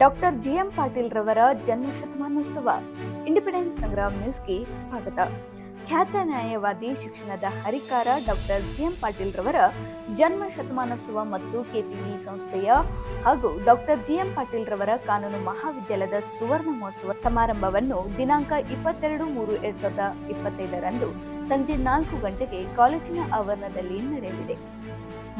Doctor GM Patil ರವರ ಜನ್ಮ ಶತಮಾನೋತ್ಸವ ಇಂಡಿಪೆಂಡೆನ್ಸ್ ಸಂಗ್ರಾಮ್ ನ್ಯೂಸ್ಗೆ ಸ್ವಾಗತ. ಖ್ಯಾತ ನ್ಯಾಯವಾದಿ ಶಿಕ್ಷಣದ ಹರಿಕಾರ ಡಾಕ್ಟರ್ ಜಿಎಂ ಪಾಟೀಲ್ ರವರ ಜನ್ಮ ಶತಮಾನೋತ್ಸವ ಮತ್ತು ಕೆಪಿಇ ಸಂಸ್ಥೆಯ ಹಾಗೂ ಡಾಕ್ಟರ್ ಜಿಎಂ ಪಾಟೀಲ್ ರವರ ಕಾನೂನು ಮಹಾವಿದ್ಯಾಲಯದ ಸುವರ್ಣ ಮಹೋತ್ಸವ ಸಮಾರಂಭವನ್ನು ದಿನಾಂಕ ಇಪ್ಪತ್ತೆರಡು ಮೂರು ಎರಡ್ ಸಾವಿರದ ಇಪ್ಪತ್ತೈದರಂದು ಸಂಜೆ ನಾಲ್ಕು ಗಂಟೆಗೆ ಕಾಲೇಜಿನ ಆವರಣದಲ್ಲಿ ನಡೆಯಲಿದೆ.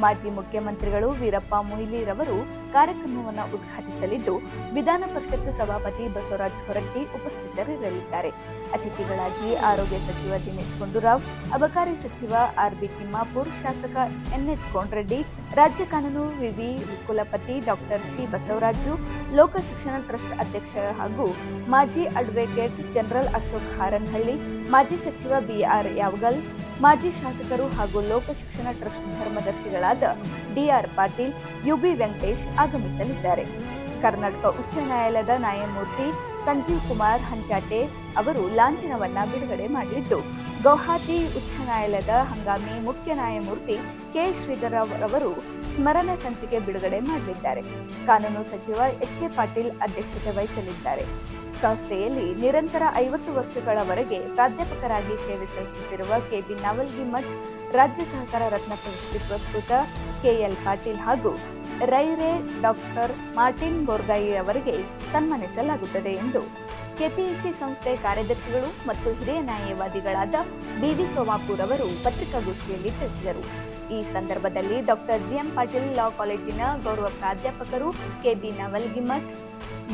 ಮಾಜಿ ಮುಖ್ಯಮಂತ್ರಿಗಳು ವೀರಪ್ಪ ಮೊಯ್ಲಿರವರು ಕಾರ್ಯಕ್ರಮವನ್ನು ಉದ್ಘಾಟಿಸಲಿದ್ದು, ವಿಧಾನ ಪರಿಷತ್ ಸಭಾಪತಿ ಬಸವರಾಜ್ ಹೊರಟ್ಟಿ ಉಪಸ್ಥಿತರಿರಲಿದ್ದಾರೆ. ಅತಿಥಿಗಳಾಗಿ ಆರೋಗ್ಯ ಸಚಿವ ದಿನೇಶ್ ಗುಂಡೂರಾವ್, ಅಬಕಾರಿ ಸಚಿವ ಆರ್ ಬಿ ತಿಮ್ಮಾಪುರ್, ಶಾಸಕ ಎನ್ಎಸ್ ಕೋಂಡ್ರೆಡ್ಡಿ, ರಾಜ್ಯ ಕಾನೂನು ವಿವಿ ಕುಲಪತಿ ಡಾಕ್ಟರ್ ಸಿ ಬಸವರಾಜು ಲೋಕ ಶಿಕ್ಷಣ ಟ್ರಸ್ಟ್ ಅಧ್ಯಕ್ಷ ಹಾಗೂ ಮಾಜಿ ಅಡ್ವೊಕೇಟ್ ಜನರಲ್ ಅಶೋಕ್ ಹಾರನಹಳ್ಳಿ ಮಾಜಿ ಸಚಿವ ಬಿಆರ್ ಯಾವಗಲ್, ಮಾಜಿ ಶಾಸಕರು ಹಾಗೂ ಲೋಕ ಶಿಕ್ಷಣ ಟ್ರಸ್ಟ್ ಧರ್ಮದರ್ಶಿಗಳಾದ ಡಿಆರ್ ಪಾಟೀಲ್, ಯುಬಿ ವೆಂಕಟೇಶ್ ಆಗಮಿಸಲಿದ್ದಾರೆ. ಕರ್ನಾಟಕ ಉಚ್ಚ ನ್ಯಾಯಾಲಯದ ನ್ಯಾಯಮೂರ್ತಿ ಸಂಜೀವ್ ಕುಮಾರ್ ಹಂಚಾಟೆ ಅವರು ಲಾಂಛನವನ್ನ ಬಿಡುಗಡೆ ಮಾಡಿದ್ದು ಗೌಹಾತಿ ಉಚ್ಚ ನ್ಯಾಯಾಲಯದ ಹಂಗಾಮಿ ಮುಖ್ಯ ನ್ಯಾಯಮೂರ್ತಿ ಕೆ. ಶ್ರೀಧರ್ ಅವರು ಸ್ಮರಣ ಸಂಚಿಕೆ ಬಿಡುಗಡೆ ಮಾಡಲಿದ್ದಾರೆ. ಕಾನೂನು ಸಚಿವ ಎಚ್ ಕೆ ಪಾಟೀಲ್ ಅಧ್ಯಕ್ಷತೆ ವಹಿಸಲಿದ್ದಾರೆ. ಸಂಸ್ಥೆಯಲ್ಲಿ ನಿರಂತರ ಐವತ್ತು ವರ್ಷಗಳವರೆಗೆ ಪ್ರಾಧ್ಯಾಪಕರಾಗಿ ಸೇವೆ ಸಲ್ಲಿಸುತ್ತಿರುವ ಕೆಬಿ ನವಲ್ಗಿ ಮಠ್ ರಾಜ್ಯ ಸಹಕಾರ ರತ್ನ ಪ್ರಶಸ್ತಿ ಪುರಸ್ಕೃತ ಕೆಎಲ್ ಪಾಟೀಲ್ ಹಾಗೂ ರೈರೆ ಡಾಕ್ಟರ್ ಮಾರ್ಟಿನ್ ಬೋರ್ಗಾಯಿ ಅವರಿಗೆ ಸನ್ಮಾನಿಸಲಾಗುತ್ತದೆ ಎಂದು ಕೆಪಿಎಸ್ಸಿ ಸಂಸ್ಥೆ ಕಾರ್ಯದರ್ಶಿಗಳು ಮತ್ತು ಹಿರಿಯ ನ್ಯಾಯವಾದಿಗಳಾದ ಬಿವಿ ಸೋಮಾಪುರ್ ಅವರು ಪತ್ರಿಕಾಗೋಷ್ಠಿಯಲ್ಲಿ ತಿಳಿಸಿದರು. ಈ ಸಂದರ್ಭದಲ್ಲಿ ಡಾಕ್ಟರ್ ಜಿಎಂ ಪಾಟೀಲ್ ಲಾ ಕಾಲೇಜಿನ ಗೌರವ ಪ್ರಾಧ್ಯಾಪಕರು KB Navalgimath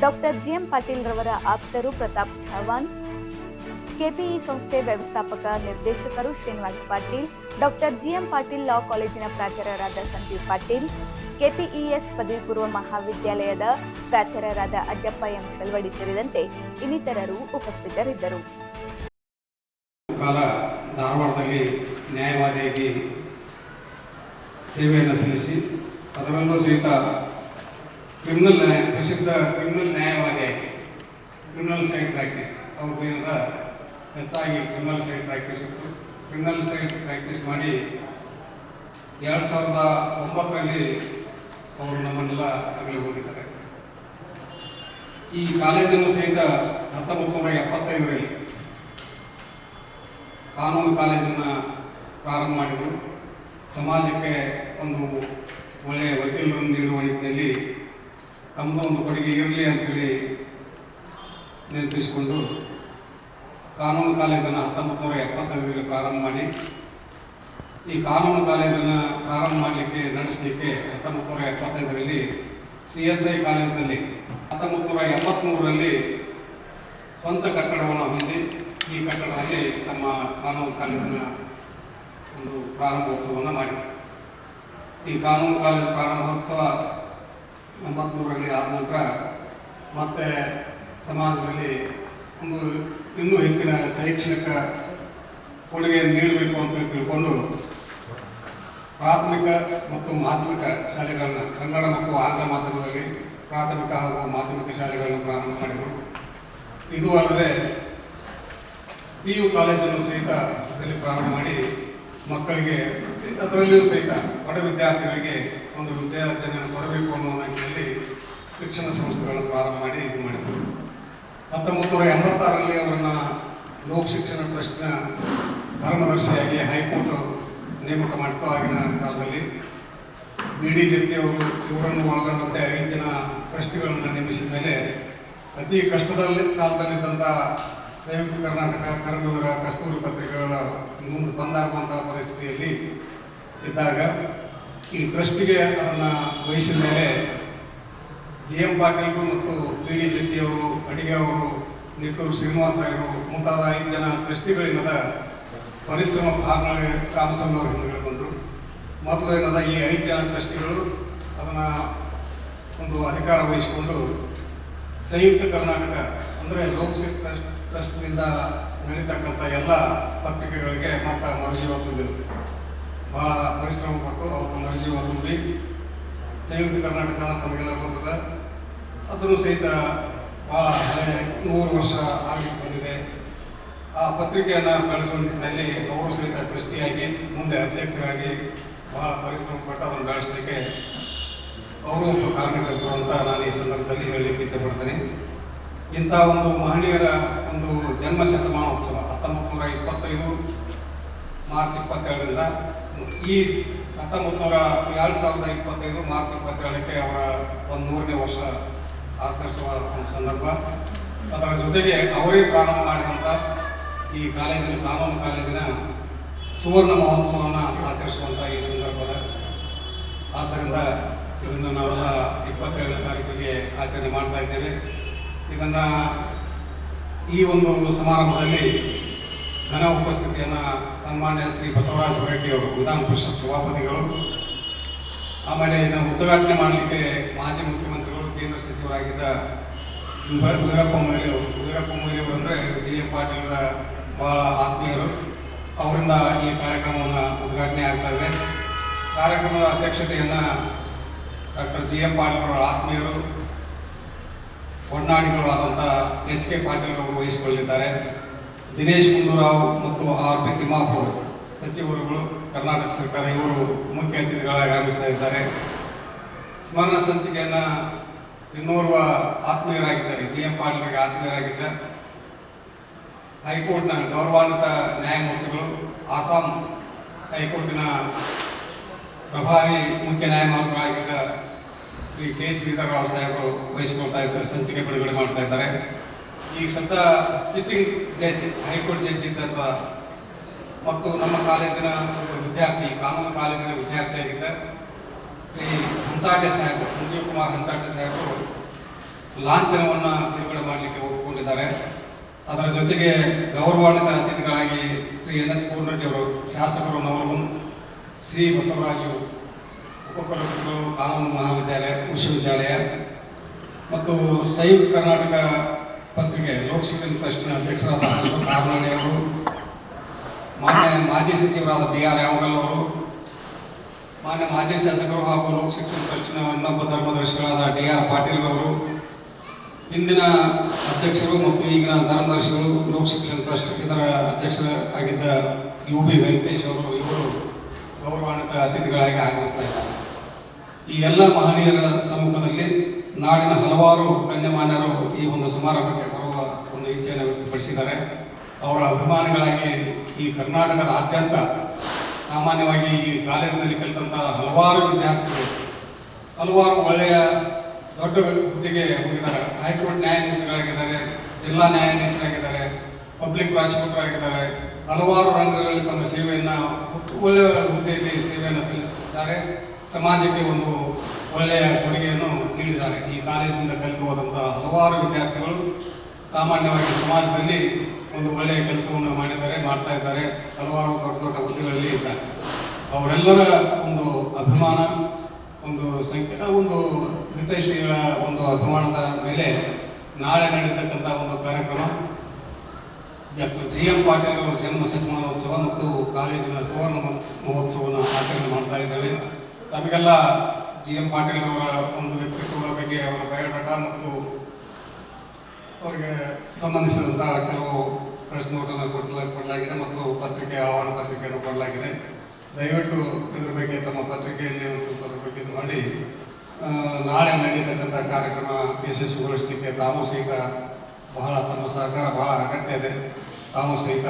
doctor GM Patil ರವರ ಆಪ್ತರು ಪ್ರತಾಪ್ ಚವಾನ್ ಕೆಪಿಇ ಸಂಸ್ಥೆ ವ್ಯವಸ್ಥಾಪಕ ನಿರ್ದೇಶಕರು Srinivas Patil, doctor GM Patil law ಕಾಲೇಜಿನ ಪ್ರಾಚಾರ್ಯರಾದ ಸಂದೀಪ್ ಪಾಟೀಲ್, ಕೆಪಿಇಎಸ್ ಪದವಿ ಪೂರ್ವ ಮಹಾವಿದ್ಯಾಲಯದ ಪ್ರಾಚಾರ್ಯರಾದ ಅಜ್ಜಪ್ಪ ಎಂ ಚಲವಡಿ ಸೇರಿದಂತೆ ಇನ್ನಿತರರು ಉಪಸ್ಥಿತರಿದ್ದರು. ಕಾಲ ಧಾರವಾಡದಲ್ಲಿ ನ್ಯಾಯವಾದಿಯಾಗಿ ಸೇವೆಯನ್ನು ಸಲ್ಲಿಸಿ, ಅದರಲ್ಲೂ ಸಹಿತ ಕ್ರಿಮಿನಲ್ ನ್ಯಾಯ, ಪ್ರಸಿದ್ಧ ಕ್ರಿಮಿನಲ್ ನ್ಯಾಯವಾದಿಯಾಗಿ ಕ್ರಿಮಿನಲ್ ಸೈಡ್ ಪ್ರಾಕ್ಟೀಸ್ ಅವ್ರದ್ದೇನದ ಹೆಚ್ಚಾಗಿ ಕ್ರಿಮಿನಲ್ ಸೈಡ್ ಪ್ರಾಕ್ಟೀಸ್ ಇತ್ತು. ಕ್ರಿಮಿನಲ್ ಸೈಡ್ ಪ್ರಾಕ್ಟೀಸ್ ಮಾಡಿ ಎರಡು ಸಾವಿರದ ಒಂಬತ್ತರಲ್ಲಿ ಅವರು ನಮ್ಮನ್ನೆಲ್ಲ ಆಗಲಿ ಹೋಗಿದ್ದಾರೆ. ಈ ಕಾಲೇಜನ್ನು ಸಹಿತ ಹತ್ತೊಂಬತ್ತು ನೂರ ಎಪ್ಪತ್ತೈದರಲ್ಲಿ ಕಾನೂನು ಕಾಲೇಜನ್ನು ಪ್ರಾರಂಭ ಮಾಡಿದರು. ಸಮಾಜಕ್ಕೆ ಒಂದು ಒಳ್ಳೆಯ ವಕೀಲರನ್ನು ನೀಡುವ ನಿಟ್ಟಿನಲ್ಲಿ ತಮ್ಮದು ಒಂದು ಕೊಡುಗೆ ಇರಲಿ ಅಂತೇಳಿ ನೆನಪಿಸಿಕೊಂಡು ಕಾನೂನು ಕಾಲೇಜನ್ನು ಹತ್ತೊಂಬತ್ತು ನೂರ ಎಪ್ಪತ್ತೈದರಲ್ಲಿ ಪ್ರಾರಂಭ ಮಾಡಿ, ಈ ಕಾನೂನು ಕಾಲೇಜನ್ನು ಪ್ರಾರಂಭ ಮಾಡಲಿಕ್ಕೆ ನಡೆಸಲಿಕ್ಕೆ ಹತ್ತೊಂಬತ್ತು ನೂರ ಎಪ್ಪತ್ತೈದರಲ್ಲಿ ಸಿ ಎಸ್ ಐ ಕಾಲೇಜಿನಲ್ಲಿ ಹತ್ತೊಂಬತ್ತು ನೂರ ಎಪ್ಪತ್ತ್ಮೂರರಲ್ಲಿ ಸ್ವಂತ ಕಟ್ಟಡವನ್ನು ಹೊಂದಿ ಈ ಕಟ್ಟಡದಲ್ಲಿ ತಮ್ಮ ಕಾನೂನು ಕಾಲೇಜಿನ ಒಂದು ಪ್ರಾರಂಭೋತ್ಸವವನ್ನು ಮಾಡಿ ಈ ಕಾನೂನು ಕಾಲೇಜು ಪ್ರಾರಂಭೋತ್ಸವ ಎಂಬತ್ತ್ಮೂರರಲ್ಲಿ ಆದ ನಂತರ ಮತ್ತೆ ಸಮಾಜದಲ್ಲಿ ಒಂದು ಇನ್ನೂ ಹೆಚ್ಚಿನ ಶೈಕ್ಷಣಿಕ ಕೊಡುಗೆ ನೀಡಬೇಕು ಅಂತ ತಿಳ್ಕೊಂಡು ಪ್ರಾಥಮಿಕ ಮತ್ತು ಮಾಧ್ಯಮಿಕ ಶಾಲೆಗಳನ್ನು ಕನ್ನಡ ಮತ್ತು ಆಂಗ್ಲ ಮಾಧ್ಯಮದಲ್ಲಿ ಪ್ರಾಥಮಿಕ ಹಾಗೂ ಮಾಧ್ಯಮಿಕ ಶಾಲೆಗಳನ್ನು ಪ್ರಾರಂಭ ಮಾಡಿದರು. ಇದು ಅಲ್ಲದೆ ಪಿ ಯು ಕಾಲೇಜನ್ನು ಸಹಿತ ಅದರಲ್ಲಿ ಪ್ರಾರಂಭ ಮಾಡಿ ಮಕ್ಕಳಿಗೆ ಅದರಲ್ಲಿಯೂ ಸಹಿತ ಬಡ ವಿದ್ಯಾರ್ಥಿಗಳಿಗೆ ಒಂದು ವಿದ್ಯಾರ್ಥಿಗಳನ್ನು ಕೊಡಬೇಕು ಅನ್ನೋ ನಿಟ್ಟಿನಲ್ಲಿ ಶಿಕ್ಷಣ ಸಂಸ್ಥೆಗಳನ್ನು ಪ್ರಾರಂಭ ಮಾಡಿ ಇದು ಮಾಡಿದರು. ಹತ್ತೊಂಬತ್ತು ನೂರ ಎಂಬತ್ತಾರರಲ್ಲಿ ಅವರನ್ನು ಲೋಕ ಶಿಕ್ಷಣ ಟ್ರಸ್ಟ್ನ ಧರ್ಮದರ್ಶಿಯಾಗಿ ಹೈಕೋರ್ಟ್ ನೇಮಕ ಮಾಡಿತು ಆಗಿನ ಕಾಲದಲ್ಲಿ. ಬಿ ಡಿ ಅವರು ಇವರನ್ನು ಒಳಗೊಂಡಂತೆ ಐದು ಜನ ಟ್ರಸ್ಟ್ಗಳನ್ನು ನೇಮಿಸಿದ ಮೇಲೆ ಅತಿ ಕಷ್ಟದಲ್ಲಿ ಕಾಲದಲ್ಲಿದ್ದಂಥ ಸಂಯುಕ್ತ ಕರ್ನಾಟಕ ಕರ್ನಾಟಕ ಕಸ್ತೂರಿ ಪತ್ರಿಕೆಗಳ ಮುಂದೆ ಬಂದಾಗುವಂಥ ಪರಿಸ್ಥಿತಿಯಲ್ಲಿ ಇದ್ದಾಗ ಈ ಟ್ರಸ್ಟಿಗೆ ಅದನ್ನು ವಹಿಸಿದ ಮೇಲೆ ಜಿ ಎಂ ಪಾಟೀಲ್ಗೂ ಮತ್ತು ಪಿ ಡಿ ಶೆಟ್ಟಿ ಅವರು ಅಡಿಗೆ ಅವರು, ನಿಟ್ಟೂರು ಶ್ರೀನಿವಾಸ ಅವರು ಮುಂತಾದ ಐದು ಜನ ಟ್ರಸ್ಟಿಗಳಿಂದ ಪರಿಶ್ರಮ ಅವರು ಹಿಂದೆ ಬಂದರು. ಮೊದಲು ಏನದ, ಈ ಐದು ಜನ ಟ್ರಸ್ಟಿಗಳು ಅದನ್ನು ಒಂದು ಅಧಿಕಾರ ವಹಿಸಿಕೊಂಡು ಸಂಯುಕ್ತ ಕರ್ನಾಟಕ ಅಂದರೆ ಲೋಕಶಿಕ್ ಟ್ರಸ್ಟ್, ಟ್ರಸ್ಟ್ನಿಂದ ನಡೀತಕ್ಕಂಥ ಎಲ್ಲ ಪತ್ರಿಕೆಗಳಿಗೆ ಮತ್ತೆ ಮರುಜೀವ ತುಂಬಿದರು ಬಹಳ ಪರಿಶ್ರಮ ಪಟ್ಟು ಅವರು ಮರುಜೀವ ತುಂಬಿ ಸಂಯುಕ್ತ ಕರ್ನಾಟಕ ನಮಗೆಲ್ಲ ಬರ್ತದೆ ಅದನ್ನು ಸಹಿತ ಭಾಳ ಹಳೆ ನೂರು ವರ್ಷ ಆಗಿ ಬಂದಿದೆ. ಆ ಪತ್ರಿಕೆಯನ್ನು ಬೆಳೆಸುವ ನಿಟ್ಟಿನಲ್ಲಿ ಅವರು ಸಹಿತ ಟ್ರಸ್ಟಿಯಾಗಿ ಮುಂದೆ ಅಧ್ಯಕ್ಷರಾಗಿ ಬಹಳ ಪರಿಶ್ರಮ ಪಟ್ಟು ಅದನ್ನು ಬೆಳೆಸಲಿಕ್ಕೆ ಅವರು ಒಂದು ಕಾರ್ಮಿಕರು ಅಂತ ನಾನು ಈ ಸಂದರ್ಭದಲ್ಲಿ ಹೇಳಲಿಕ್ಕೆ ಇಚ್ಛೆಪಡ್ತೇನೆ ಇಂಥ ಒಂದು ಮಹನೀಯರ ಒಂದು ಜನ್ಮ ಶತಮಾನೋತ್ಸವ ಹತ್ತೊಂಬತ್ತು ನೂರ ಇಪ್ಪತ್ತೈದು ಮಾರ್ಚ್ ಇಪ್ಪತ್ತೇಳರಿಂದ ಈ ಹತ್ತೊಂಬತ್ತು ನೂರ ಎರಡು ಸಾವಿರದ ಇಪ್ಪತ್ತೈದು ಮಾರ್ಚ್ ಇಪ್ಪತ್ತೇಳಕ್ಕೆ ಅವರ ಒಂದು ಮೂರನೇ ವರ್ಷ ಆಚರಿಸುವ ಒಂದು ಸಂದರ್ಭ. ಅದರ ಜೊತೆಗೆ ಅವರೇ ಪ್ರಾರಂಭ ಮಾಡಿದಂಥ ಈ ಕಾಲೇಜಿನ, ಕಾನೂನು ಕಾಲೇಜಿನ ಸುವರ್ಣ ಮಹೋತ್ಸವವನ್ನು ಆಚರಿಸುವಂಥ ಈ ಸಂದರ್ಭದ. ಆದ್ದರಿಂದ ಇದನ್ನು ನಾವೆಲ್ಲ ಇಪ್ಪತ್ತೇಳನೇ ತಾರೀಕಿಗೆ ಆಚರಣೆ ಮಾಡ್ತಾ ಇದ್ದೇವೆ. ಇದನ್ನು ಈ ಒಂದು ಸಮಾರಂಭದಲ್ಲಿ ಘನ ಉಪಸ್ಥಿತಿಯನ್ನು ಸನ್ಮಾನ್ಯ ಶ್ರೀ ಬಸವರಾಜ ಅವರು, ವಿಧಾನ ಪರಿಷತ್ ಸಭಾಪತಿಗಳು, ಆಮೇಲೆ ಇದನ್ನು ಉದ್ಘಾಟನೆ ಮಾಡಲಿಕ್ಕೆ ಮಾಜಿ ಮುಖ್ಯಮಂತ್ರಿಗಳು, ಕೇಂದ್ರ ಸಚಿವರಾಗಿದ್ದ ವೀರ- ವೀರಪ್ಪ ಮೊಯ್ಲಿ ಅವರು ವೀರಪ್ಪ ಮೊಯ್ಲಿ ಅವರು ಅಂದರೆ ಜಿ ಪಾಟೀಲರ ಬಹಳ ಆತ್ಮೀಯರು. ಅವರಿಂದ ಈ ಕಾರ್ಯಕ್ರಮವನ್ನು ಉದ್ಘಾಟನೆ ಆಗ್ತಾ ಇದೆ. ಕಾರ್ಯಕ್ರಮದ ಅಧ್ಯಕ್ಷತೆಯನ್ನು ಡಾಕ್ಟರ್ ಜಿ ಎಂ ಪಾಟೀಲ್ ಅವರ ಆತ್ಮೀಯರು ಒಡನಾಡಿಗಳು ಆದಂಥ ಎಚ್ ಕೆ ಪಾಟೀಲ್ ಅವರು ವಹಿಸಿಕೊಳ್ಳಿದ್ದಾರೆ ದಿನೇಶ್ ಗುಂಡೂರಾವ್ ಮತ್ತು ಆರ್ ಪಿ ತಿಮ್ಮಾಪುರ್ ಸಚಿವರುಗಳು ಕರ್ನಾಟಕ ಸರ್ಕಾರ ಇವರು ಮುಖ್ಯ ಅತಿಥಿಗಳಾಗಿ ಆಗಮಿಸ್ತಾ ಇದ್ದಾರೆ. ಸ್ಮರಣ ಸಂಚಿಕೆಯನ್ನು ಇನ್ನೋರ್ವ ಆತ್ಮೀಯರಾಗಿದ್ದಾರೆ. ಜಿ ಎಂ ಪಾಟೀಲ್ಗೆ ಆತ್ಮೀಯರಾಗಿದ್ದ ಹೈಕೋರ್ಟ್ನ ಗೌರವಾನ್ವಿತ ನ್ಯಾಯಮೂರ್ತಿಗಳು ಆಸಾಂ ಹೈಕೋರ್ಟಿನ ಪ್ರಭಾವಿ ಮುಖ್ಯ ನ್ಯಾಯಮೂರ್ತಿಗಳಾಗಿದ್ದ ಶ್ರೀ ಕೆ. ಶ್ರೀಧರ್ ರಾವ್ ಸಾಹೇಬರು ವಹಿಸಿಕೊಳ್ತಾ ಇದ್ದಾರೆ, ಸಂಚಿಕೆ ಬಿಡುಗಡೆ ಮಾಡ್ತಾ ಇದ್ದಾರೆ. ಈ ಸತ ಸಿಟ್ಟಿಂಗ್ ಜಡ್ಜ್ ಹೈಕೋರ್ಟ್ ಜಡ್ಜ್ ಇದ್ದಂಥ ಮತ್ತು ನಮ್ಮ ಕಾಲೇಜಿನ ವಿದ್ಯಾರ್ಥಿ, ಕಾನೂನು ಕಾಲೇಜಿನ ವಿದ್ಯಾರ್ಥಿಯಾಗಿದ್ದ ಶ್ರೀ ಹಂಸಾಟೆ ಸಾಹೇಬರು ಸಂಜೀವ್ ಕುಮಾರ್ ಹಂಸಾಟೆ ಸಾಹೇಬರು ಲಾಂಛನವನ್ನು ಬಿಡುಗಡೆ ಮಾಡಲಿಕ್ಕೆ ಒಪ್ಪಿಕೊಂಡಿದ್ದಾರೆ ಅದರ ಜೊತೆಗೆ ಗೌರವಾನ್ವಿತ ಅತಿಥಿಗಳಾಗಿ ಶ್ರೀ ಎನ್ ಎಚ್ ಅವರು, ಶಾಸಕರು ನವಲಗುಂದ್ ಶ್ರೀ ಬಸವರಾಜು ಉಪಕುಲಪತಿಗಳು ಕಾನೂನು ಮಹಾವಿದ್ಯಾಲಯ ವಿಶ್ವವಿದ್ಯಾಲಯ ಮತ್ತು ಸಂಯುಕ್ತ ಕರ್ನಾಟಕ ಪತ್ರಿಕೆ ಲೋಕಶಿಕ್ಷಣ ಟ್ರಸ್ಟ್ನ ಅಧ್ಯಕ್ಷರಾದ ಅವರು, ಮಾನ್ಯ ಮಾಜಿ ಸಚಿವರಾದ ಬಿ ಆರ್ ಯಾವಗಲ್ ಅವರು, ಮಾನ್ಯ ಮಾಜಿ ಶಾಸಕರು ಹಾಗೂ ಲೋಕಶಿಕ್ಷಣ ಟ್ರಸ್ಟ್ನ ಇನ್ನೊಬ್ಬ ಧರ್ಮದರ್ಶಿಗಳಾದ ಡಿ ಆರ್ ಪಾಟೀಲ್ ಅವರು ಹಿಂದಿನ ಅಧ್ಯಕ್ಷರು ಮತ್ತು ಈಗಿನ ಧರ್ಮದರ್ಶಿಗಳು ಲೋಕಶಿಕ್ಷಣ ಟ್ರಸ್ಟ್ ಇದರ ಅಧ್ಯಕ್ಷರಾಗಿದ್ದ ಯು ಬಿ ವೆಂಕಟೇಶ್ ಅವರು, ಇವರು ಗೌರವಾನ್ವಿತ ಅತಿಥಿಗಳಾಗಿ ಆಗಮಿಸ್ತಾ ಇದ್ದಾರೆ. ಈ ಎಲ್ಲ ಮಹನೀಯರ ಸಮ್ಮುಖದಲ್ಲಿ ನಾಡಿನ ಹಲವಾರು ಗಣ್ಯಮಾನ್ಯರು ಈ ಒಂದು ಸಮಾರಂಭಕ್ಕೆ ಬರುವ ಒಂದು ಇಚ್ಛೆಯನ್ನು ವ್ಯಕ್ತಪಡಿಸಿದ್ದಾರೆ. ಅವರ ಅಭಿಮಾನಿಗಳಾಗಿ ಈ ಕರ್ನಾಟಕದಾದ್ಯಂತ ಸಾಮಾನ್ಯವಾಗಿ ಈ ಕಾಲೇಜಿನಲ್ಲಿ ಕಲಿತಂತಹ ಹಲವಾರು ವಿದ್ಯಾರ್ಥಿಗಳು, ಹಲವಾರು ಒಳ್ಳೆಯ ದೊಡ್ಡ ಹುದ್ದೆಗೆ ಹೋಗಿದ್ದಾರೆ. ಹೈಕೋರ್ಟ್ ನ್ಯಾಯಮೂರ್ತಿಗಳಾಗಿದ್ದಾರೆ, ಜಿಲ್ಲಾ ನ್ಯಾಯಾಧೀಶರಾಗಿದ್ದಾರೆ, ಪಬ್ಲಿಕ್ ಪ್ರಾಸಿಕ್ಯೂಟರ್ ಆಗಿದ್ದಾರೆ ಹಲವಾರು ರಂಗಗಳಲ್ಲಿ ತಮ್ಮ ಸೇವೆಯನ್ನು ಒಳ್ಳೆಯ ಹುದ್ದೆಯಲ್ಲಿ ಸೇವೆಯನ್ನು ಸಲ್ಲಿಸುತ್ತಿದ್ದಾರೆ. ಸಮಾಜಕ್ಕೆ ಒಂದು ಒಳ್ಳೆಯ ಕೊಡುಗೆಯನ್ನು ನೀಡಿದ್ದಾರೆ. ಈ ಕಾಲೇಜಿನಿಂದ ಕಲಿತು ಹೋದಂತಹ ಹಲವಾರು ವಿದ್ಯಾರ್ಥಿಗಳು ಸಾಮಾನ್ಯವಾಗಿ ಸಮಾಜದಲ್ಲಿ ಒಂದು ಒಳ್ಳೆಯ ಕೆಲಸವನ್ನು ಮಾಡಿದ್ದಾರೆ, ಮಾಡ್ತಾ ಇದ್ದಾರೆ. ಹಲವಾರು ದೊಡ್ಡ ದೊಡ್ಡ ಹುದ್ದೆಗಳಲ್ಲಿ ಇದ್ದಾರೆ. ಅವರೆಲ್ಲರ ಒಂದು ಅಭಿಮಾನ, ಒಂದು ಸಂಖ್ಯೆ, ಒಂದು ಹಿತೈಷಿಗಳ ಒಂದು ಅಭಿಮಾನದ ಮೇಲೆ ನಾಳೆ ನಡೀತಕ್ಕಂಥ ಒಂದು ಕಾರ್ಯಕ್ರಮ. ಡಾಕ್ಟರ್ ಜಿ ಎಂ ಪಾಟೀಲ್ ಅವರ ಜನ್ಮ ಶತಮಾನೋತ್ಸವ ಮತ್ತು ಕಾಲೇಜಿನ ಸುವರ್ಣ ಮಹೋತ್ಸವವನ್ನು ಆಚರಣೆ ಮಾಡ್ತಾ ಇದ್ದೇವೆ ತಮಗೆಲ್ಲ ಜಿ ಎಂ ಪಾಟೀಲ್ ಅವರ ಒಂದು ವ್ಯಕ್ತಿತ್ವದ ಬಗ್ಗೆ ಅವರ ಬಯೋಡಾಟ ಮತ್ತು ಅವರಿಗೆ ಸಂಬಂಧಿಸಿದಂತಹ ಕೆಲವು ಪ್ರೆಸ್ ನೋಟನ್ನು ಕೊಡಲ, ಕೊಡಲಾಗಿದೆ ಮತ್ತು ಪತ್ರಿಕೆ ಆಹ್ವಾನ ಪತ್ರಿಕೆಯನ್ನು ಕೊಡಲಾಗಿದೆ. ದಯವಿಟ್ಟು ಇದ್ರ ಬಗ್ಗೆ ತಮ್ಮ ಪತ್ರಿಕೆಯಲ್ಲಿ ಸ್ವಲ್ಪ ಬಗ್ಗೆ ಮಾಡಿ. ನಾಳೆ ನಡೆಯತಕ್ಕಂಥ ಕಾರ್ಯಕ್ರಮ ಯಶಸ್ವಿಗೊಳಿಸಲಿಕ್ಕೆ ತಾವು ಸಹಿತ ಬಹಳ ತಮ್ಮ ಸಹಕಾರ, ಬಹಳ ಅಗತ್ಯ ಇದೆ. ತಾವು ಸಹಿತ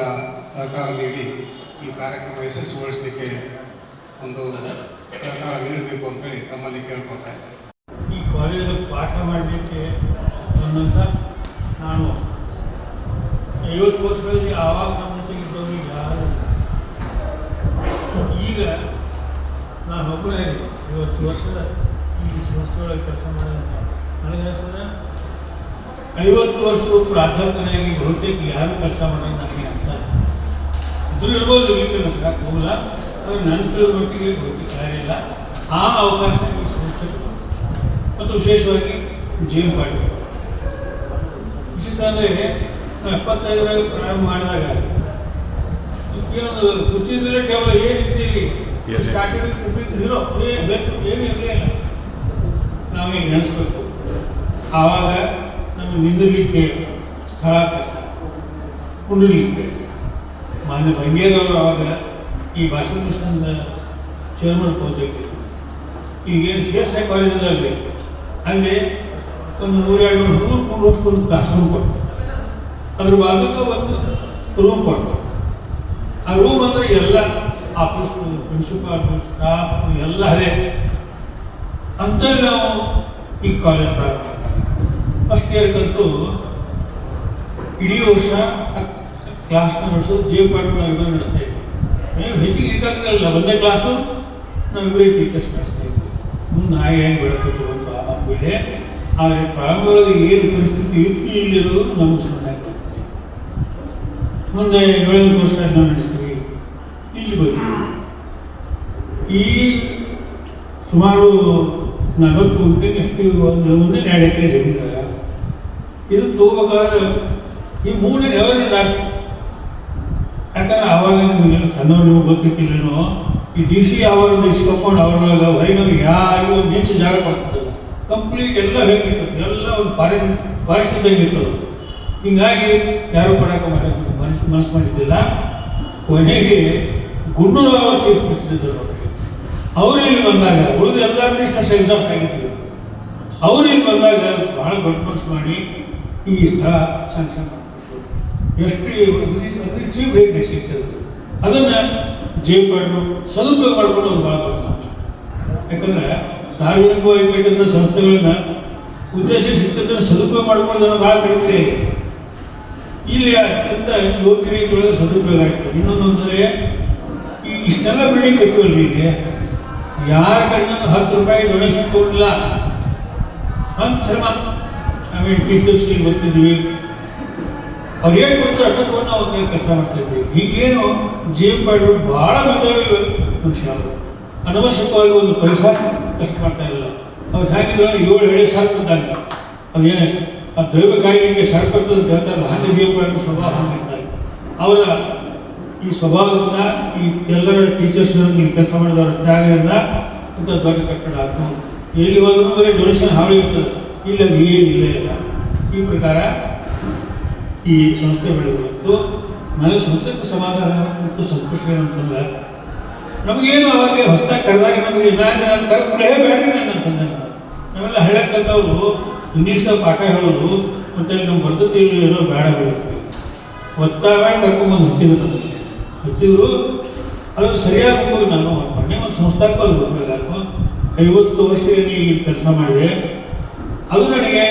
ಸಹಕಾರ ನೀಡಿ ಈ ಕಾರ್ಯಕ್ರಮ ಯಶಸ್ವಿಗೊಳಿಸಲಿಕ್ಕೆ ಒಂದು ಸಹಕಾರ ನೀಡಬೇಕು ಅಂತೇಳಿ ತಮ್ಮಲ್ಲಿ ಕೇಳ್ಕೊತಾ ಇದ್ದೇನೆ ಈ ಕಾಲೇಜಲ್ಲಿ ಪಾಠ ಮಾಡಲಿಕ್ಕೆ ಬಂದಂತ ನಾನು. ಐವತ್ತು ವರ್ಷಗಳಲ್ಲಿ ಆವಾಗ ನಮ್ಮ ತೆಗೆದವರು ಯಾರು. ಈಗ ನಾನು ಒಬ್ಬನೇ ಐವತ್ತು ವರ್ಷದ ಈ ಸಂಸ್ಥೆಯೊಳಗೆ ಕೆಲಸ ಮಾಡಿದಂತ ನನಗೆ ಐವತ್ತು ವರ್ಷ ಪ್ರಾಧ್ಯಾಪಕನಾಗಿ ಬಹುತೇಕ ಯಾರು ಕೆಲಸ ಮಾಡೋದು ನನಗೆ ಅನಿಸ್ತದೆ ಇಲ್ಲಿ ಇರ್ಬೋದು ಇರ್ಲಿಕ್ಕೆ ನನಗೆ ಹೋಗಲ್ಲ. ಆದರೆ ನನ್ನ ತಿಳುವಳಿಕೆಗೆ ಗೊತ್ತಿಲ್ಲ ಆ ಅವಕಾಶ ಈ ಮತ್ತು ವಿಶೇಷವಾಗಿ ಜೇಮ್ ಪಾಟಿ ವಿಚಿತ್ರ ಅಂದರೆ ಎಪ್ಪತ್ತೈದರಾಗ ಪ್ರಾರಂಭ ಮಾಡಿದಾಗ ಏನೊಂದು ಕುರ್ಚಿದ್ರೆ ಕೇವಲ ಏನಿದ್ದೀರಿ ಸ್ಟಾರ್ಟೆಡ್ ಕುಂಬಿದ್ದು ಇರೋ ಏನು ಬೇಕು ಏನು ಇಲ್ಲ. ನಾವೇ ನೆನೆಸ್ಬೇಕು. ಆವಾಗ ನಮಗೆ ನಿಂದಿರಲಿಕ್ಕೆ ಸ್ಥಳ ಕುಂಡಿರ್ಲಿಕ್ಕೆ. ಮಾನ್ಯ ಬಂಗೇರವರು ಆವಾಗ ಈ ಭಾಷಣ ಮಿಷನ್ ಚೇರ್ಮನ್ ಈಗೇನು ಸಿ ಎಸ್ ಐ ಕಾಲೇಜಿನಲ್ಲಿ ಅಲ್ಲಿ ಒಂದು ನೂರೆರಡು ನೂರು ಮೂರು ಒಂದು ಕ್ಲಾಸ್ ರೂಮ್ ಕೊಟ್ಟು ಅದ್ರ ಬಾಜುಕ ಒಂದು ರೂಮ್ ಕೊಟ್ಟು ಆ ರೂಮ್ ಅಂದರೆ ಎಲ್ಲ ಆಫೀಸ್ ಪ್ರಿನ್ಸಿಪಾಲ್ ಸ್ಟಾಫ್ ಎಲ್ಲ ಅದೇ. ಅಂತೇಳಿ ನಾವು ಈ ಕಾಲೇಜ್ ಪ್ರಾರಂಭ ಫಸ್ಟ್ ಇಯರ್ಗಂತೂ ಇಡೀ ವರ್ಷ ಕ್ಲಾಸ್ನ ನಡೆಸೋದು ಜೀವ ಪಾಠ ನಾವಿಬ್ಬರು ನಡೆಸ್ತಾ ಇದ್ವಿ. ಏನು ಹೆಚ್ಚಿಗೆ ಇರಲಿಲ್ಲ ಒಂದೇ ಕ್ಲಾಸು ನಾವಿಬ್ಬರೇ ಟೀಚರ್ಸ್ ನಡೆಸ್ತಾ ಇದ್ವಿ. ಮುಂದೆ ನಾ ಏನು ಬೆಳಕತ್ತು ಬಂತು ಆಮೇಲೆ ಆದರೆ ಪ್ರಾರಂಭದಲ್ಲಿ ಏನು ಪರಿಸ್ಥಿತಿ ಇತ್ತು ಇಲ್ಲಿರೋದು ನಮಗೆ ಸುಮ್ಮನೆ ಆಗ್ತದೆ ಮುಂದೆ ಏಳನೇ ವರ್ಷ ನಾವು ನಡೆಸ್ತೀವಿ ಇಲ್ಲಿ ಬಂದ್ವಿ. ಈ ಸುಮಾರು ನಲವತ್ತು ಗಂಟೆ ಎಷ್ಟು ಒಂದು ಮುಂದೆ ಎರಡು ಎಕರೆ ಜಮೀನಾಗ ಇದು ತಗೋಬೇಕಾದ್ರೆ ಈ ಮೂರು ಯಾವಾಗಿಂದ ಯಾಕಂದ್ರೆ ಆವಾಗ ನಿಮಗೆಲ್ಲ ಸಣ್ಣವ್ರು ಗೊತ್ತಿತ್ತಿಲ್ಲೇನೋ ಈ ಡಿ ಸಿ ಆವರಣ ಇಸ್ಕೊಂಡು ಅವ್ರೊಳಗೆ ಹೊರಗಿನವ್ರು ಯಾರಿಗೂ ಒಂದು ಜಾಗ ಕೊಡ್ತಿದ್ದಿಲ್ಲ ಕಂಪ್ಲೀಟ್ ಎಲ್ಲ ಹೇಗಿತ್ತು ಎಲ್ಲ ಒಂದು ಫಾರಿನ್ ಫಾರೆಸ್ಟ್ ಇದ್ದಂಗೆ ಇರ್ತದೆ ಹಿಂಗಾಗಿ ಯಾರು ಕೊಡಕ್ಕೆ ಮಾಡಿ ಮನಸ್ಸು ಮನಸ್ಸು ಮಾಡಿದ್ದಿಲ್ಲ. ಕೊನೆಗೆ ಗುಂಡೂರಾವ್ ಚೀಫ್ ಮಿನಿಸ್ಟರ್ ಅವರಿಗೆ. ಅವ್ರು ಇಲ್ಲಿ ಬಂದಾಗ, ಉಳಿದ ಎಲ್ಲ ಮಿನಿಸ್ಟರ್ಸ್ ಎಕ್ಸಾಮ್ಸ್ ಆಗಿತ್ತು. ಅವ್ರು ಇಲ್ಲಿ ಬಂದಾಗ ಭಾಳ ದೊಡ್ಡ ಮಾಡಿ ಈ ಸ್ಥಳ ಸ್ಯಾಂಕ್ಷನ್ ಮಾಡಿಕೊಟ್ರು ಎಷ್ಟು ಚೀಪ್ ರೇಟ್ಗೆ ಸಿಗ್ತದೆ ಅದನ್ನು ಜೇಬು ಸದುಪಯೋಗ ಮಾಡ್ಕೊಂಡು ಅವ್ರು ಭಾಳ ದೊಡ್ಡ ಯಾಕಂದರೆ ಸಾರ್ವಜನಿಕವಾಗಿ ಬೇಕಂತ ಸಂಸ್ಥೆಗಳನ್ನ ಉದ್ದೇಶ ಸಿಗ್ತದೆ ಸದುಪಯೋಗ ಮಾಡ್ಕೊಳ್ಳೋದನ್ನು ಭಾಳ ಕಡಿಮೆ ಇಲ್ಲಿ ಅತ್ಯಂತ ಯುವಕರಿಗೆ ಸದುಪಯೋಗ ಆಗ್ತದೆ. ಇನ್ನೊಂದು ಅಂದರೆ ಈ ಇಷ್ಟೆಲ್ಲ ಬಿಲ್ಡಿಂಗ್ ಕಟ್ಟುವಲ್ಲಿ ಇಲ್ಲಿ ಯಾರ ಕಡೆಯಿಂದ ಹತ್ತು ರೂಪಾಯಿ ಡೊನೇಷನ್ ಕೊಡಲಿಲ್ಲ ಅಂತ ಶ್ರಮ. ಆಮೇಲೆ ಟೀಚರ್ಸ್ಗೆ ಬರ್ತಿದ್ವಿ ಅವ್ರು ಏನು ಗೊತ್ತು ಅಷ್ಟೊಂದು ತಗೊಂಡು ಅವ್ರ ಕೈ ಕೆಲಸ ಮಾಡ್ತಾ ಇದ್ವಿ. ಈಗೇನು ಜೀವ ಮಾಡಿದ್ರು ಭಾಳ ಮೇಧಾವಿ ಮನುಷ್ಯ. ಅನವಶ್ಯಕವಾಗಿ ಒಂದು ಪರಿಸರ ಕಷ್ಟ ಮಾಡ್ತಾ ಇಲ್ಲ ಅವ್ರು ಹೇಗಿದ್ರು ಏಳು ಎಳೆ ಸಾಕ್ತಿದ್ದಾಗ ಅದೇನೇ ಆ ದೈವ ಕಾಯಿಲೆಗೆ ಸರ್ಪತ್ತದ ಹೇಳ್ತಾರೆ. ಹಾಗೆ ಜೀವ ಮಾಡಿದ್ರು ಸ್ವಭಾವ ಹಂಗಿರ್ತಾರೆ ಅವರ ಈ ಸ್ವಭಾವದಿಂದ ಈ ಎಲ್ಲರ ಟೀಚರ್ಸ್ ಕೆಲಸ ಮಾಡಿದವರ ತ್ಯಾಗದಿಂದ ಅಂತ ದೊಡ್ಡ ಕಟ್ಟಡ ಆಯ್ತು ಎಲ್ಲಿ ಹೋದ್ರೂ ಬರೀ ಡೊನೇಷನ್ ಹಾಳು ಇರ್ತದೆ. ಇಲ್ಲ ಏನು ಏನಿಲ್ಲ ಇಲ್ಲ ಈ ಪ್ರಕಾರ ಈ ಸಂಸ್ಥೆ ಬೆಳೆದತ್ತು ನನಗೆ ಸಂಸ್ಥೆಗೆ ಸಮಾಧಾನ ಮತ್ತು ಸಂತೋಷ ಏನಂತಂದ್ರೆ ನಮಗೇನು ಅವಾಗ ಹೊಸದಾಗಿ ಕರೆದಾಗ ನಮಗೆ ನಾನು ಕರೆದ್ಬಿಡೇ ಬೇಡ ನಾನು ಅಂತಂದೆ ನಾವೆಲ್ಲ ಹಳೆ ಕಲ್ತವರು ಇಂಗ್ಲೀಷ್ದಾಗ ಪಾಠ ಹೇಳೋದು ಮತ್ತು ನಮ್ಮ ಪದ್ಧತಿ ಏನೋ ಬೇಡ ಬೀಳುತ್ತೆ ಒತ್ತಾಯ ಕರ್ಕೊಂಬಂದು ಹಚ್ಚಿದ್ರು ನನಗೆ ಹಚ್ಚಿದ್ರು, ಅದು ಸರಿಯಾಗಿ ಹೋಗಿ ನಾನು ಮೊನ್ನೆ ಒಂದು ಸಂಸ್ಥಾಕ್ಕೂ ಅಲ್ಲಿ ಹೋಗಬೇಕು ಐವತ್ತು ವರ್ಷ ಈ ಕೆಲಸ ಮಾಡಿದೆ. ಅದು ನನಗೆ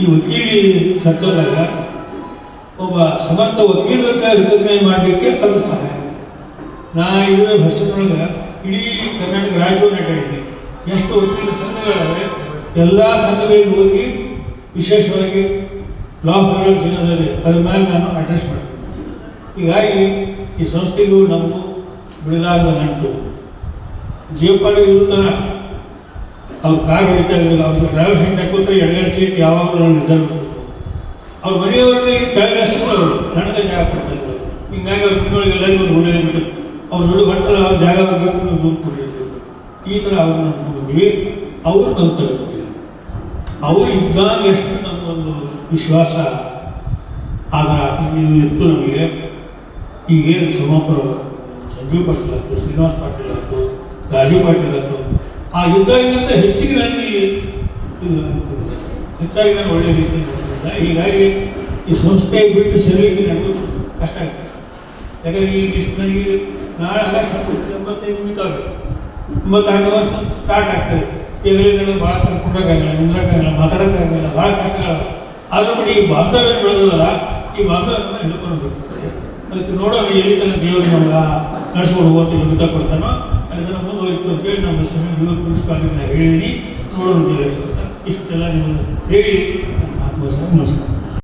ಈ ವಕೀಲಿ ಸರ್ಕಲ್ದಾಗ ಒಬ್ಬ ಸಮರ್ಥ ವಕೀಲರ ರಿಕಗ್ನೈಸ್ ಮಾಡಲಿಕ್ಕೆ ಅದು ಸಹಾಯ. ನಾ ಇದರ ಹೆಸರಿನೊಳಗೆ ಇಡೀ ಕರ್ನಾಟಕ ರಾಜ್ಯವನ್ನು ಅಡ್ಡಾಡಿದ್ದೀನಿ ಎಷ್ಟು ವಕೀಲ ಸಂಘಗಳವೆ ಎಲ್ಲ ಸಂಘಗಳಿಗೆ ಹೋಗಿ ವಿಶೇಷವಾಗಿ ಲಾ ಪ್ರೊಡಕ್ಟ್ಸ್ ಏನದಲ್ಲಿ ಅದ್ರ ಮೇಲೆ ನಾನು ಅಡ್ರೆಸ್ ಮಾಡ್ತೀನಿ. ಹೀಗಾಗಿ ಈ ಸಂಸ್ಥೆಗೂ ನಮಗೂ ಬಿಡಲಾದ ನಂಟು. ಜೀವಪಾಡಿ ಇರುತ್ತಾನ ಅವ್ರು ಕಾರ್ ಹೊಡಿತಾ ಇದ್ರು ಅವ್ರಿಗೆ ಡ್ರೈವರ್ ಸೀಟ್ ಹಾಕೋತಾರೆ ಎರಡೆರಡು ಸೀಟ್ ಯಾವಾಗಲೂ ನಾನು ರಿಸರ್ವ್ ಅವ್ರ ಮನೆಯವ್ರಿಗೆ ಕೆಳಗೆ ಅವರು ನನಗೆ ಜಾಗ ಕೊಡ್ತಾ ಇದ್ರು ಹಿಂಗಾಗಿ ಅವ್ರ ಮನೆಯೊಳಗೆ ಎಲ್ಲರಿಗೂ ಒಂದು ಒಳ್ಳೆಯ ಬಿಟ್ಟು ಅವ್ರು ದುಡ್ಡು ಹೊಟ್ಟಲ್ಲ ಅವ್ರ ಜಾಗ ಬೇಕು ನೀವು ಈ ಥರ ಅವ್ರು ನಂಬ್ಕೊಂಡು ಅವರು ಅವರು ನಂತರ ಅವರು ಇದ್ದಾಗ ಎಷ್ಟು ನಮಗೊಂದು ವಿಶ್ವಾಸ ಆದರೆ ಇದು ಇತ್ತು ನಮಗೆ. ಈಗೇನು ಸೋಮಾಪುರ ಸಂಜೀವ್ ಪಾಟೀಲ್ ಆಯಿತು ಶ್ರೀನಿವಾಸ್ ಪಾಟೀಲ್ ಆಯಿತು ರಾಜೀವ್ ಪಾಟೀಲ್ ಆಯಿತು ಆ ಯುದ್ಧಕ್ಕಿಂತ ಹೆಚ್ಚಿಗೆ ನನಗೆ ಇಲ್ಲಿ ಹೆಚ್ಚಾಗಿ ನಾನು ಒಳ್ಳೆಯ ರೀತಿ ನೋಡ್ತಿದ್ದೆ ಹೀಗಾಗಿ ಈ ಸಂಸ್ಥೆ ಬಿಟ್ಟು ಸೇರಲಿಕ್ಕೆ ನನಗೂ ಕಷ್ಟ ಆಗ್ತದೆ ಯಾಕಂದ್ರೆ ಈಗ ಇಷ್ಟು ನನಗೆ ನಾಳೆ ಆಗಸ್ಟ್ ಎಂಬತ್ತೈದು ಮುಗಿತಾವೆ. ಎಂಬತ್ತಾರು ವರ್ಷ ಸ್ಟಾರ್ಟ್ ಆಗ್ತದೆ. ಈಗಲೇ ನನಗೆ ಭಾಳ ಕರ್ಕೊಂಡೋಗಂಗಿಲ್ಲ ನಿಂದ್ರಕ್ಕಾಗಲ್ಲ, ಮಾತಾಡೋಕ್ಕಾಗಲ್ಲ, ಭಾಳ ಕಷ್ಟಗಳ. ಆದರೂ ಕೂಡ ಈ ಬಾಂಧವ್ಯ ಬೆಳೆದಲ್ಲ ಈ ಬಾಂಧವ್ಯವನ್ನು ಬಿಡ್ತದೆ ಅದಕ್ಕೆ ನೋಡೋಣ ಎಲ್ಲಿ ತನ್ನ ದೇವರು ನಮ್ಗೆ ನಡೆಸ್ಕೊಂಡು ಹೋಗುತ್ತೆ ಯೋಗ್ಯತೆ ಕೊಡ್ತಾನೋ ಅದನ್ನು ಮುಂದುವರಿತು ಅಂತೇಳಿ ನಮ್ಮ ಯುವ ಪುರಸ್ಕಾರ ಹೇಳಿದ್ದೀನಿ. ನೋಡೋಣ ಇಷ್ಟೆಲ್ಲ ನಿಮಗೆ ಹೇಳಿ. ನನ್ನ ಮಾತು ಮುಗಿಸ್ತೇನೆ. ನಮಸ್ಕಾರ